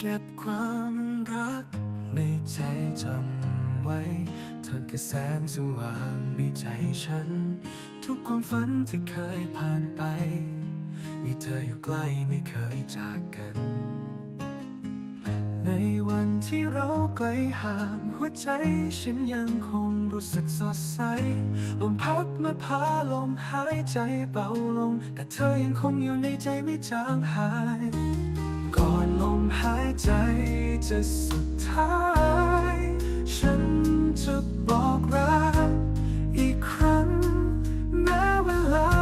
เก็บความรักในใจจำไว้ เธอคือแสงสว่างในใจฉัน ทุกความฝันที่เคยผ่านไป มีเธออยู่ใกล้ไม่เคยจากกัน ในวันที่เราไกลห่างหัวใจฉันยังคงรู้สึกสดใส ลมพัดมาพาลมหายใจเบาลง แต่เธอยังคงอยู่ในใจไม่จางหาย จะสุดท้าย ฉันจะบอกรักอีกครั้งแม้เวลา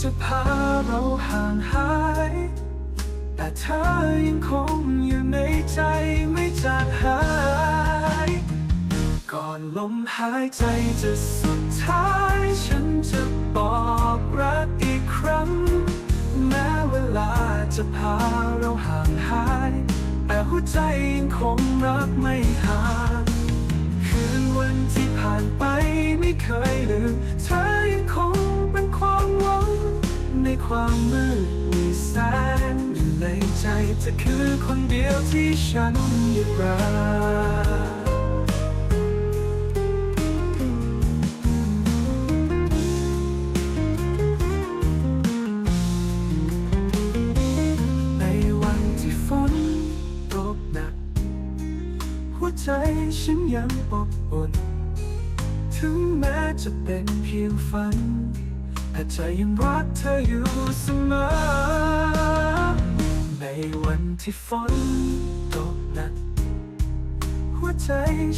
จะพาเราห่างหาย แต่เธอยังคงอยู่ในใจไม่จางหาย ก่อนลมหายใจจะสุดท้าย ฉันจะบอกรักอีกครั้ง จะพาเราห่างหาย แต่หัวใจยังคงรักไม่ห่าง คืนวันที่ผ่านไปไม่เคยลืม เธอยังคงเป็นความหวัง ในความมืดมีแสงอยู่ในใจเธอคือคนเดียวที่ฉันยังรัก ใจฉันยังอบอุ่น ถึงแม้จะเป็นเพียงฝัน แต่ใจยังรักเธออยู่เสมอ ในวันที่ฝนตกหนัก หัวใจ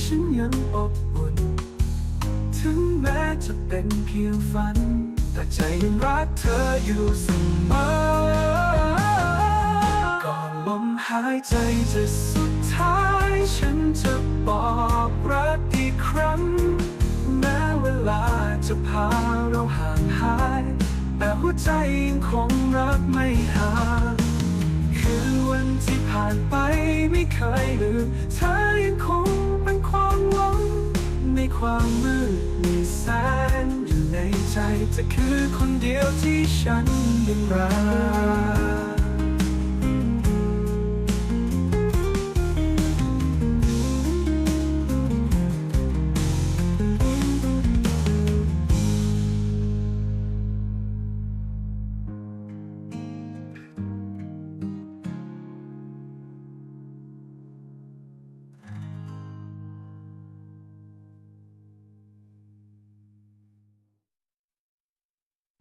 ฉันยังอบอุ่น ถึงแม้จะเป็นเพียงฝัน แต่ใจยังรักเธออยู่เสมอ ก่อนลมหายใจจะสุดท้าย จะพาเราห่างหาย แต่หัวใจยังคงรักไม่ห่างคือวันที่ผ่านไปไม่เคยลืมเธอยังคงเป็นความหวัง ในความมืดมีแสงอยู่ในใจจะคือคนเดียวที่ฉันยังรัก